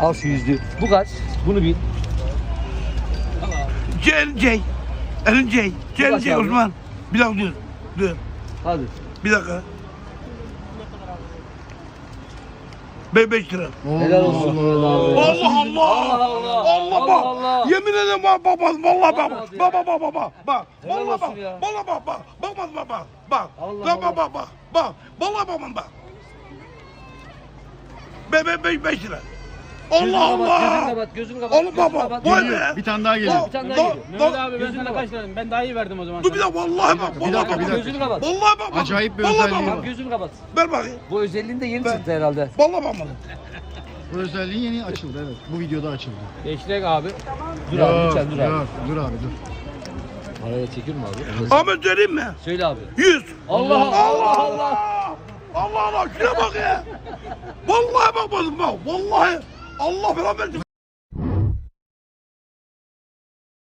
Al şu yüzlüğü. Bu kaç? Bunu bil. LC. Ulaş CLC abi. Osman. Bir dakika dur. Dur. Hadi. Bir dakika. Be 5 lira. Helal olsun. Allah Allah. Allah Allah. Allah bak. Allah Allah. Yemin ederim bak bak bak. Vallahi bak. Bak bak bak bak bak. Bak. Vallahi bak. Vallahi bak bak. Bak bak. Bak. Allah Bak Allah. bak bak bak. Bak. Vallahi bak. Be be be 5 lira. Gözünü Allah kapat, Gözünü Allah. kapat. Gözünü kapat. Oğlum bak gözünü bak. kapat. Vay be. Bir tane daha geliyor. Bir tane daha Bak, geliyor. bak. Mehmet abi ben Gözünü sana kapat. kaç verdim? Ben daha iyi verdim o zaman Dur bir sana. dakika vallahi bak. Bir Vallahi dakika, bak. bir dakika. Gözünü kapat. Vallahi bak. bak. Acayip bir Vallahi özelliği bak. var. Bak gözünü kapat. Ver bakayım. Bu özelliğinde yeni Ben- çıktı herhalde. Vallahi bakmadım. Bu özelliği yeni açıldı evet. Bu videoda açıldı. Geçtik abi. Dur abi lütfen dur abi. Dur abi dur. Paraya çekiyor mu abi? Ahmet söyleyeyim mi? Söyle abi. 100. Allah Allah Allah Allah. Allah. Allah Allah şuna bak ya. Vallahi bakmadım bak. Vallahi. Allah versin.